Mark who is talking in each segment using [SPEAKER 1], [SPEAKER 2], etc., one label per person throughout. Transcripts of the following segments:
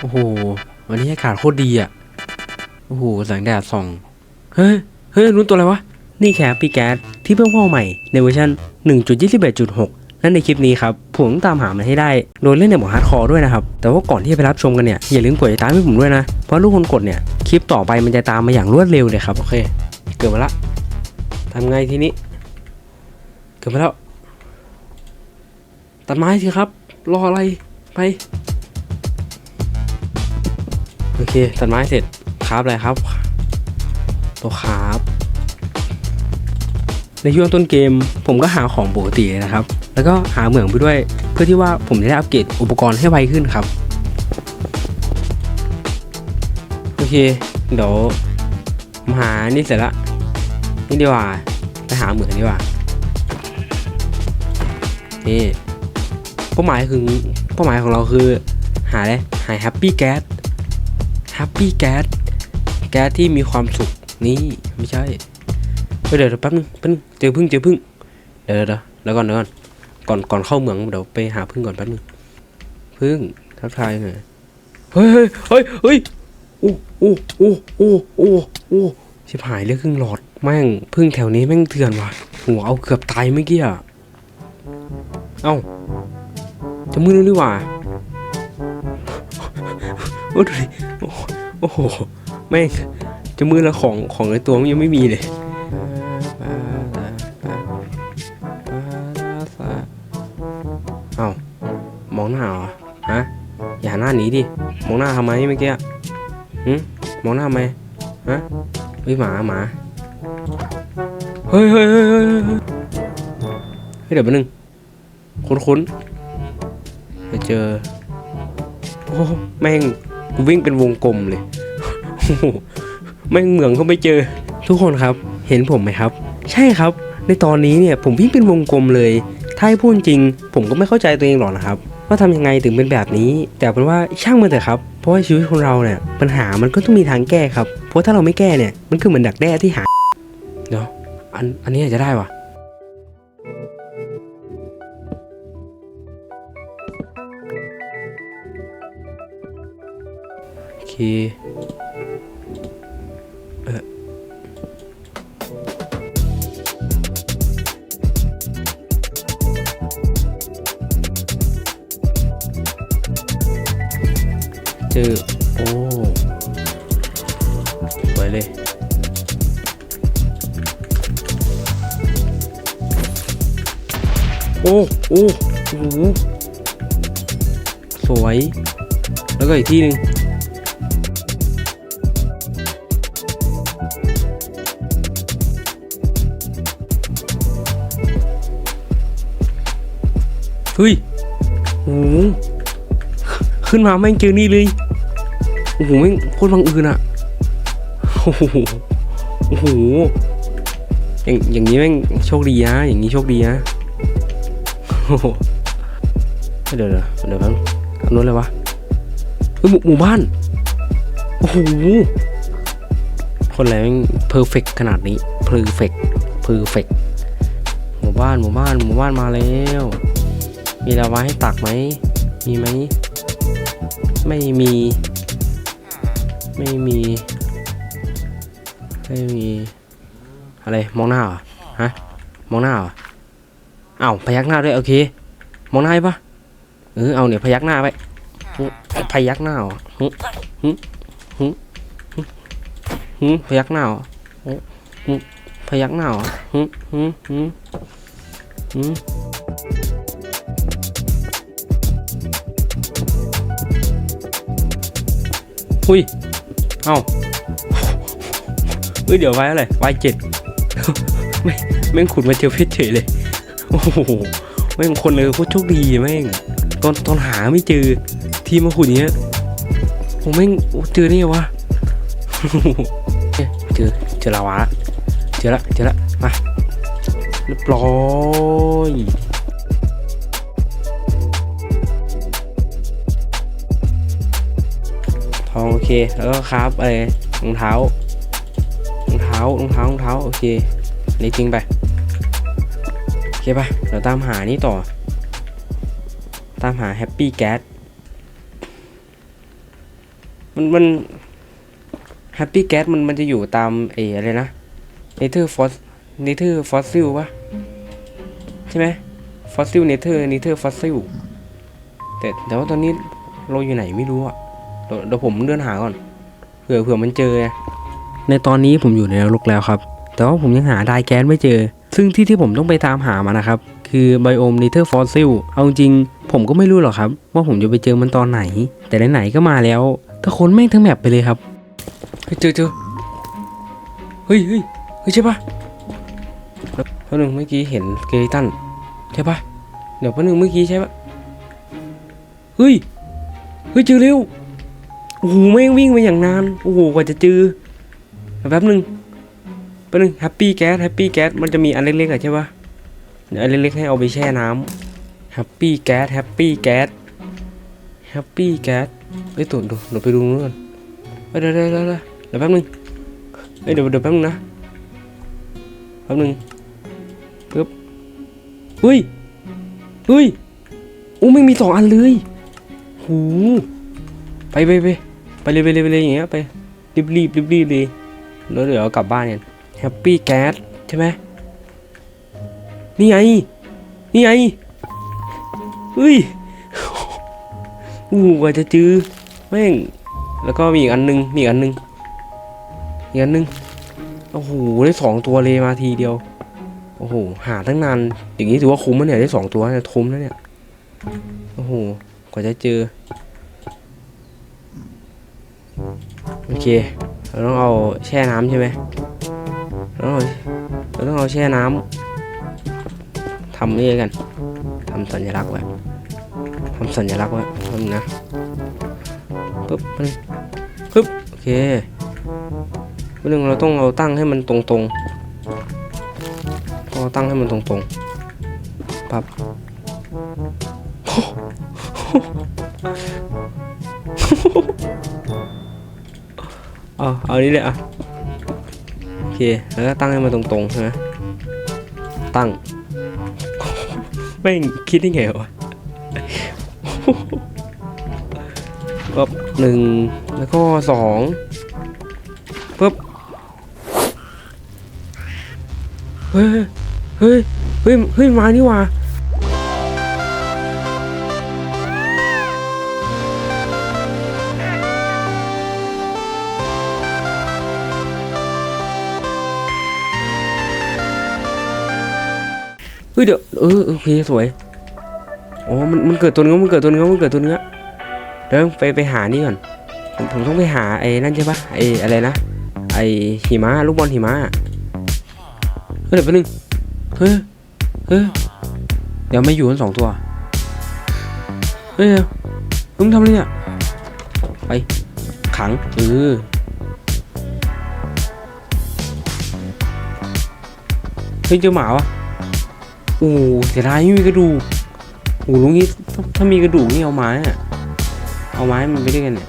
[SPEAKER 1] โอ้โห วันนี้อากาศโคตรดีอะ โอ้โห แสงแดดส่อง เฮ้ย เฮ้ยรู้ตัวอะไรวะ นี่แค่ปีแก๊สที่เพิ่งพ่อใหม่ในเวอร์ชัน1.21.6และในคลิปนี้ครับ ผมต้องตามหามันให้ได้ โดยเล่นในโหมดฮาร์ดคอร์ด้วยนะครับ แต่ว่าก่อนที่จะไปรับชมกันเนี่ย อย่าลืมกดติดตามให้ผมด้วยนะ เพราะทุกคนกดเนี่ย คลิปต่อไปมันจะตามมาอย่างรวดเร็วเลยครับ โอเค เกิดมาละทำไงทีนี้ เกิดมาแล้ว ตัดไม้สิครับ รออะไร ไป โอเคตัดไม้เสร็จคราบอะไรครับ ตัวคราบในช่วงต้นเกมผมก็หาของปกตินะครับ แล้วก็หาเหมืองไปด้วย เพื่อที่ว่าผมจะได้อัปเกรดอุปกรณ์ให้ไวขึ้นครับ โอเค เดี๋ยวผมหานี่เสร็จละนี่ดีกว่าไปหาเหมืองดีกว่านี่เป้าหมายคือเป้าหมายของเราคือ หาอะไรหาแฮปปี้แก๊ส ฮปปี้แก๊สแก๊สที่มีความสุขนี่ไม่ใช่เดี๋ยวเดี๋ยวแป๊บนึงแป๊บนึงเจอพึ่งเจอพึ่งเดี๋ยวเดี๋ยวเดี๋ยวแล้วก่อนเดี๋ยวก่อนก่อนก่อนเข้าเมืองเดี๋ยวไปหาพึ่งก่อนแป๊บนึงพึ่งทักทายหน่อยเฮ้ยเฮ้ยเฮ้ยเฮ้ยโอ้โอ้โอ้โอ้โอ้โอ้ชิบหายเลือดครึ่งหลอดแม่งพึ่งแถวนี้แม่งเถื่อนว่ะหัวเอาเกือบตายเมื่อกี้อะเอ้าจะมือนึงดีกว่าโอ้ดูดิ โอ้โห แม่ง จะมือละของของในตัวมันยังไม่มีเลยเอามองหน้าเหรอฮะ อย่าหน้าหนีดิ มองหน้าทำไมเมื่อกี้หืมมองหน้าทำไมฮะเฮ้ยหมาหมา เฮ้ยเฮ้ยเฮ้ยเฮ้ยเฮ้ยเดี๋ยวแป๊บนึง คุ้นๆไปเจอ โอ้โหแม่ง กูวิ่งเป็นวงกลมเลยโอ้โหแม่เหมืองก็ไม่เจอ ทุกคนครับ เห็นผมไหมครับ ใช่ครับ ในตอนนี้เนี่ยผมวิ่งเป็นวงกลมเลย ถ้าให้พูดจริง ผมก็ไม่เข้าใจตัวเองหรอกนะครับ ว่าทำยังไงถึงเป็นแบบนี้ แต่เป็นว่าช่างมันเถอะครับ เพราะว่าชีวิตของเราเนี่ยปัญหามันก็ต้องมีทางแก้ครับ เพราะถ้าเราไม่แก้เนี่ยมันคือเหมือนดักแด้ที่หาเดี๋ยวอันอันนี้อาจจะได้วะ โอเออเจอโอ้สวยเลยโอ้โอ้โอ้โหสวย แล้วก็อีกที่หนึ่ง เฮ้ยโอ้โหขึ้นมาแม่งเจอนี่เลยโอ้โหแม่งโคตรบังเอิญอะโอ้โหโอ้โหอย่างอย่างนี้แม่งโชคดีนะอย่างนี้โชคดีนะโอ้โหเดี๋ยวเดี๋ยวเดี๋ยวแป๊บนึงคำนวณเลยวะเฮ้ยหมู่หมู่บ้านโอ้โหคนอะไรแม่งเพอร์เฟกขนาดนี้เพอร์เฟกเพอร์เฟกหมู่บ้านหมู่บ้านหมู่บ้านมาแล้ว มีลาวาให้ตักไหม มีไหม ไม่มี ไม่มี ไม่มี อะไร มองหน้าเหรอ ฮะ มองหน้าเหรออ้าวพยักหน้าด้วยโอเค มองหน้าให้ปะเออ เอาเนี่ยพยักหน้าไปหึพยักหน้าเหรอหึหึหึหึหึพยักหน้าเหรอหึหึพยักหน้าเหรอหึหึหึหึ หุยเอ้าเฮ้ยเดี๋ยวไว้อะไรไว้เจ็ดไม่แม่งขุดมาเจอเพชรเฉยเลย โอ้โหแม่งคนเลยโคตรโชคดีแม่ง ตอนตอนหาไม่เจอ ทีมมาขุดเนี้ยผมแม่งเจอได้ไงวะเจอเจอลาวะเจอละเจอละมาเรียบร้อย ทองโอเค แล้วก็ครับอะไรรองเท้ารองเท้ารองเท้ารองเท้าโอเคอันนี่ทิ้งไปโอเคปะเดี๋ยวตามหานี่ต่อ ตามหาแฮปปี้แก๊สมันมันแฮปปี้แก๊สมันมันจะอยู่ตามเอออะไรนะเนเธอร์ฟอสเนเธอร์ฟอสซิลปะใช่ไหมฟอสซิลเนเธอร์เนเธอร์ฟอสซิลแต่แต่ว่าตอนนี้เราอยู่ไหนไม่รู้อะ ดี๋ยวเดี๋ยวผมเดินหาก่อนเผื่อเผื่อมันเจอไงในตอนนี้ผมอยู่ในนรกแล้วครับ แต่ว่าผมยังหาไดแก๊สไม่เจอ ซึ่งที่ที่ผมต้องไปตามหามานะครับ คือไบโอมเนเธอร์ฟอสซิลเอาจริงๆผมก็ไม่รู้หรอกครับ ว่าผมจะไปเจอมันตอนไหน แต่ไหนๆก็มาแล้วถ้าคนแม่งทั้งแมปไปเลยครับเฮ้ยเจอเจอเฮ้ยเฮ้ยเฮ้ยใช่ปะเพราะหนึ่งเมื่อกี้เห็นเกลิตันใช่ปะเดี๋ยวเพราะหนึ่งเมื่อกี้ใช่ปะเฮ้ย เฮ้ยเจอเร็ว โอ้โหแม่งวิ่งไปอย่างนาน โอ้โห กว่าจะเจอแป๊บหนึ่งแป๊บหนึ่งแฮปปี้แก๊สแฮปปี้แก๊สมันจะมีอันเล็กๆอะใช่ปะเดี๋ยวอันเล็กๆให้เอาไปแช่น้ำแฮปปี้แก๊สแฮปปี้แก๊สแฮปปี้แก๊สเอ้ยตัวเดี๋ยวเดี๋ยวไปดูนู่นก่อนเดี๋ยวเดี๋ยวเดี๋ยวแป๊บหนึงเอ้ยเดี๋ยวเดี๋ยวแป๊บหนึงนะแป๊บหนึงปึ๊บเฮ้ยเฮ้ยอู้ไม่มีสองอันเลยหูไปไปไป ไปเลยไปเลยไปเลยอย่างเงี้ยไปรีบรีบรีบรีบเลยแล้วเดี๋ยวเอากลับบ้านกันแฮปปี้แก๊สใช่ไหมนี่ไงนี่ไงเฮ้ยอู้กว่าจะจื้อแม่งแล้วก็มีอีกอันนึงมีอีกอันนึงอีกอันนึงโอ้โหได้สองตัวเลยมาทีเดียวโอ้โหหาตั้งนานอย่างนี้ถือว่าคุ้มมั้ยเนี่ยได้สองตัวเนี่ยคุ้มแล้วเนี่ยโอ้โหกว่าจะเจอ โอเค เราต้องเอาแช่น้ำใช่ไหมเราต้องเอาเราต้องเอาแช่น้ำทำนี่กันทำสัญลักษณ์ไว้ทำสัญลักษณ์ไว้ทำนะปึ๊บปึ๊บโอเคเรื่องเราต้องเอาตั้งให้มันตรงๆต้องเอาตั้งให้มันตรงๆปั๊บ เอาเอานี้เลยอะโอเคแล้วก็ตั้งให้มันตรงๆใช่ไหมตั้งแม่คิดได้ไงวะก็หนึ่งแล้วก็สองปึ๊บเฮ้ยเฮ้ยเฮ้ยเฮ้ยมานี่ว่า ฮ้ยเดี๋ยวเออโอเคสวยอ๋อมันมันเกิดตัวเนื้อมันเกิดตัวเนื้อมันเกิดตัวเนื้อเดี๋ยวไปไปหานี่ก่อนผมผมต้องไปหาไอ้นั่นใช่ปะไอ้อะไรนะไอ้หิมะลูกบอลหิมะเฮ้ยเดี๋ยวแป๊บนึงเฮ้ยเฮ้ยเดี๋ยวไม่อยู่กันสองตัวเฮ้ยเดี๋ยวมึงทำอะไรเนี่ยไปขังเออเฮ้ยเจอหมาวะ โอ้เสียดายไม่มีกระดูกโอ้ลุงนี้ถ้ามีกระดูกนี่เอาไม้อะเอาไม้มันไปด้วยกันเนี่ย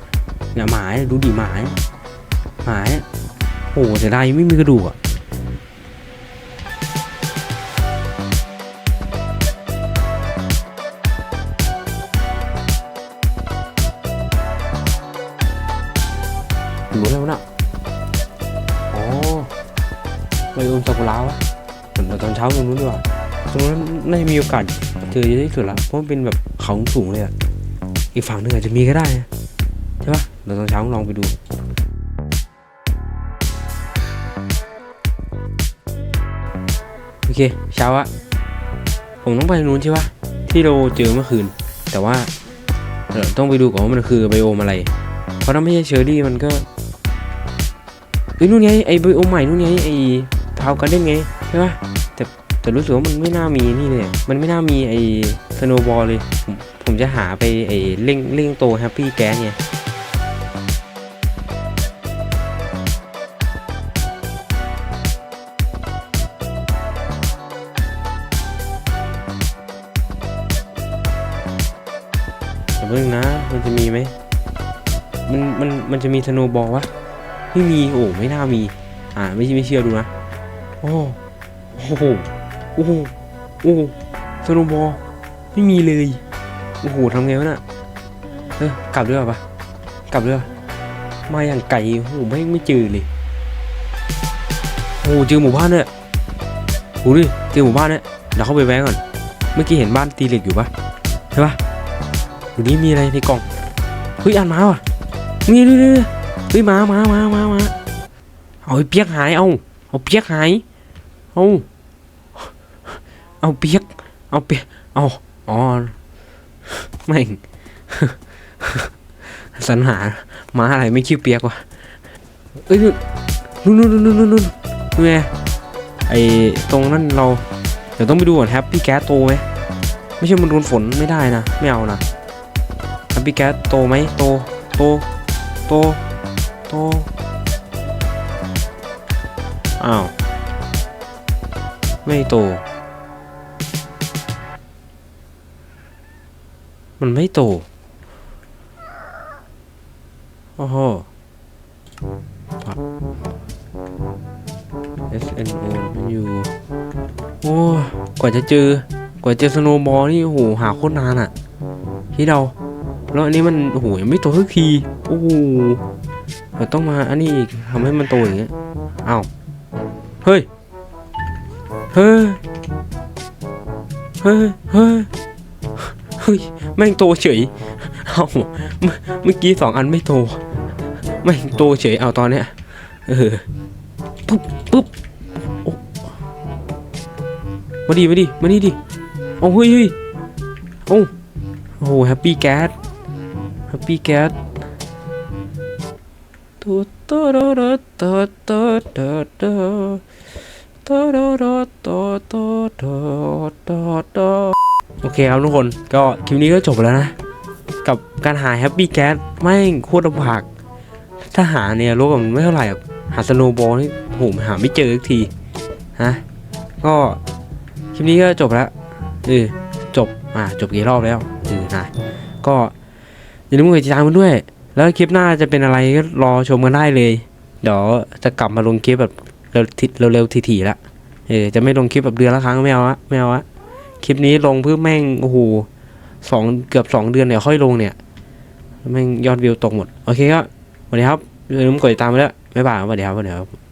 [SPEAKER 1] เนี่ยหมายดูดิหมายหมายโอ้โหเสียดายไม่มีกระดูกอะรู้แล้วนะอ๋อไบโอมซากุระวะเดี๋ยวตอนเช้าตรงนู้นดีกว่า ตรงนั้นน่าจะมีโอกาสเจอเยอะที่สุดละเพราะมันเป็นแบบเขาสูงเลยอะอีกฝั่งหนึ่งอาจจะมีก็ได้นะใช่ปะเดี๋ยวตอนเช้าลองไปดูโอเคเช้าอะผมต้องไปนู้นใช่ปะที่เราเจอเมื่อคืน แต่ว่าต้องไปดูก่อนว่ามันคือไบโอมอะไร เพราะถ้าไม่ใช่เชอร์รี่มันก็เอ้ยนู่นไงไอไบโอมใหม่นู่นไงไอพาวกันเด่นไงใช่ปะ แต่รู้สึกว่ามันไม่น่ามีนี่เลย มันไม่น่ามีไอสโนบอลเลย ผมผมจะหาไปไอเร่งเร่งโตแฮปปี้แก๊สไงแต่เพิ่งนะ มันจะมีไหม มันมันมันจะมีสโนบอลวะ ไม่มี โอ้ ไม่น่ามี อ่า ไม่ไม่เชื่อดูนะ โอ้โห โอ้โหโอ้โหสโนบอลไม่มีเลย โอ้โหทำไงวะน่ะเออกลับด้วยปะกลับด้วยมาอย่างไกลโอ้โหไม่ไม่เจอเลยโอ้โหเจอหมู่บ้านเนี่ยโอ้ดิเจอหมู่บ้านเนี่ยเดี๋ยวเข้าไปแวะก่อน เมื่อกี้เห็นบ้านตีเหล็กอยู่ปะใช่ปะอยู่นี่มีอะไรในกล่องเฮ้ยอ่านมาว่ะมีดูดูดูเฮ้ยมามามามามาเอาเปียกหายเอาเอาเปียกหายเอา เอาเปียก เอาเปียก เอาอ๋อไม่สรรหาม้าอะไรไม่คิ้วเปียกวะเอ้ยนู่นนู่นนู่นนู่นนู่นนู่นนู่นไงไอตรงนั้นเรา เดี๋ยวต้องไปดูก่อนแฮปปี้แก๊สโตไหมไม่ใช่มันโดนฝนไม่ได้นะ ไม่เอานะแฮปปี้แก๊สโตไหมโต โต โต โต อ้าว ไม่โต มันไม่โต โอ้โห S N O U โอ้ยกว่าจะเจอ กว่าจะสโนว์บอลนี่โหหาโคตรนานอะที่เราแล้วอันนี้มันโอ้โหยังไม่โตสักที โอ้โหเดี๋ยวต้องมาอันนี้อีกทำให้มันโตอย่างเงี้ยอ้าวเฮ้ย เฮ้ย เฮ้ย เฮ้ย เฮ้ย แม่งโตเฉย เอาเมื่อกี้สองอันไม่โต แม่งโตเฉย เอาตอนเนี้ย เออ ปุ๊บปุ๊บมาดีมาดีมานี่ดิโอ้ยเฮ้ยโอ้โหแฮปปี้แก๊สแฮปปี้แก๊สตัวตัวตัวตัวตัวตัว ครับทุกคนก็คลิปนี้ก็จบแล้วนะ กับการหาแฮปปี้แก๊สไม่โคตรลำบากถ้าหาเนี่ยโลกมันไม่เท่าไหร่หรอกหาสโนบอลนี่โหหาไม่เจอสักทีฮะก็คลิปนี้ก็จบแล้วเออจบอะจบกี่รอบแล้วเออนะก็อย่าลืมกดติดตามกันด้วย แล้วคลิปหน้าจะเป็นอะไรก็รอชมกันได้เลย เดี๋ยวจะกลับมาลงคลิปแบบเร็วทิเร็วๆทีๆละเออจะไม่ลงคลิปแบบเดือนละครั้งไม่เอาอะไม่เอาอะ คลิปนี้ลงเพื่อแม่งโอ้โหสองเกือบสองเดือนเนี่ยค่อยลงเนี่ยแม่งยอดวิวตกหมด โอเคก็สวัสดีครับอย่าลืมกดติดตามไปด้วยบ๊ายบายสวัสดีครับสวัสดีครับ